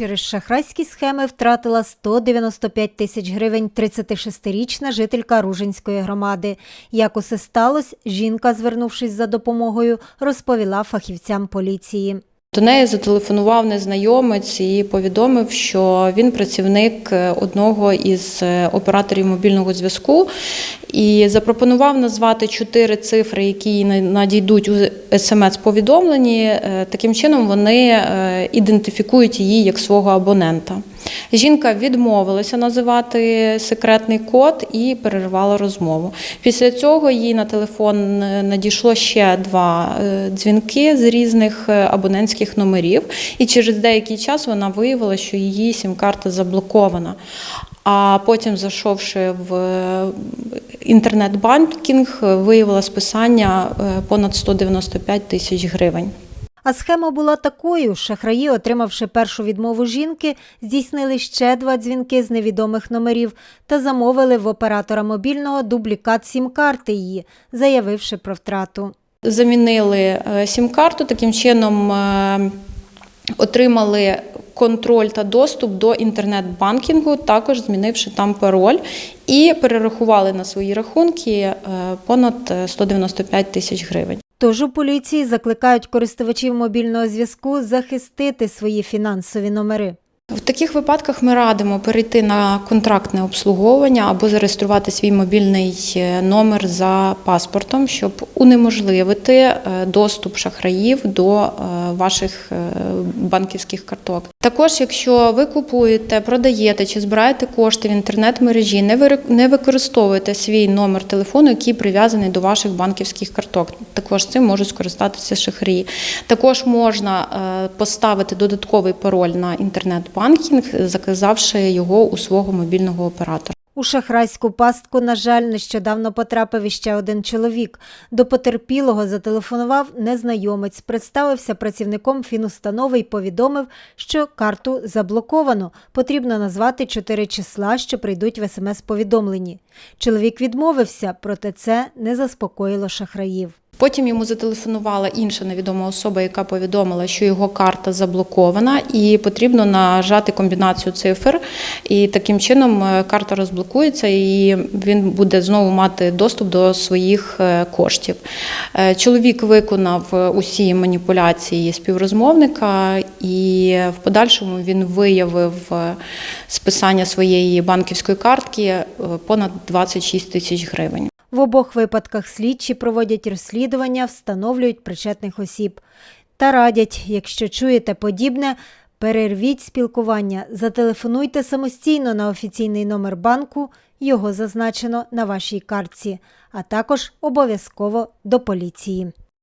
Через шахрайські схеми втратила 195 тисяч гривень 36-річна жителька Ружинської громади. Як усе сталося, жінка, звернувшись за допомогою, розповіла фахівцям поліції. До неї зателефонував незнайомець і повідомив, що він працівник е, одного із е, операторів мобільного зв'язку і запропонував назвати чотири цифри, які надійдуть у смс-повідомленні. Е, Таким чином вони ідентифікують її як свого абонента. Жінка відмовилася називати секретний код і перервала розмову. Після цього їй на телефон е, надійшло ще два е, дзвінки з різних е, абонентських номерів, і через деякий час вона виявила, що її сім-карта заблокована. А потім, зайшовши в інтернет-банкінг, виявила списання понад 195 тисяч гривень. А схема була такою: шахраї, отримавши першу відмову жінки, здійснили ще два дзвінки з невідомих номерів та замовили в оператора мобільного дублікат сім-карти її, заявивши про втрату. Замінили е, сім-карту, таким чином е, отримали контроль та доступ до інтернет-банкінгу, також змінивши там пароль, і перерахували на свої рахунки е, понад е, 195 тисяч гривень. Тож у поліції закликають користувачів мобільного зв'язку захистити свої фінансові номери. В таких випадках ми радимо перейти на контрактне обслуговування або зареєструвати свій мобільний е, номер за паспортом, щоб унеможливити е, доступ шахраїв до е, ваших банківських карток. Також, якщо ви купуєте, продаєте чи збираєте кошти в інтернет-мережі, не використовуйте свій номер телефону, який прив'язаний до ваших банківських карток. Також цим можуть скористатися шахраї. Також можна поставити додатковий пароль на інтернет-банкінг, заказавши його у свого мобільного оператора. У шахрайську пастку, на жаль, нещодавно потрапив іще один чоловік. До потерпілого зателефонував незнайомець, представився працівником фінустанови і повідомив, що карту заблоковано. Потрібно назвати чотири числа, що прийдуть в смс-повідомленні. Чоловік відмовився, проте це не заспокоїло шахраїв. Потім йому зателефонувала інша невідома особа, яка повідомила, що його карта заблокована, і потрібно нажати комбінацію цифр. І таким чином е, карта розблокується, і він буде знову мати доступ до своїх е, коштів. Е, Чоловік виконав усі маніпуляції співрозмовника, і в подальшому він виявив списання своєї банківської картки понад 26 тисяч гривень. В обох випадках слідчі проводять розслідування, встановлюють причетних осіб та радять, якщо чуєте подібне, перервіть спілкування, зателефонуйте самостійно на офіційний номер банку, його зазначено на вашій картці, а також обов'язково до поліції.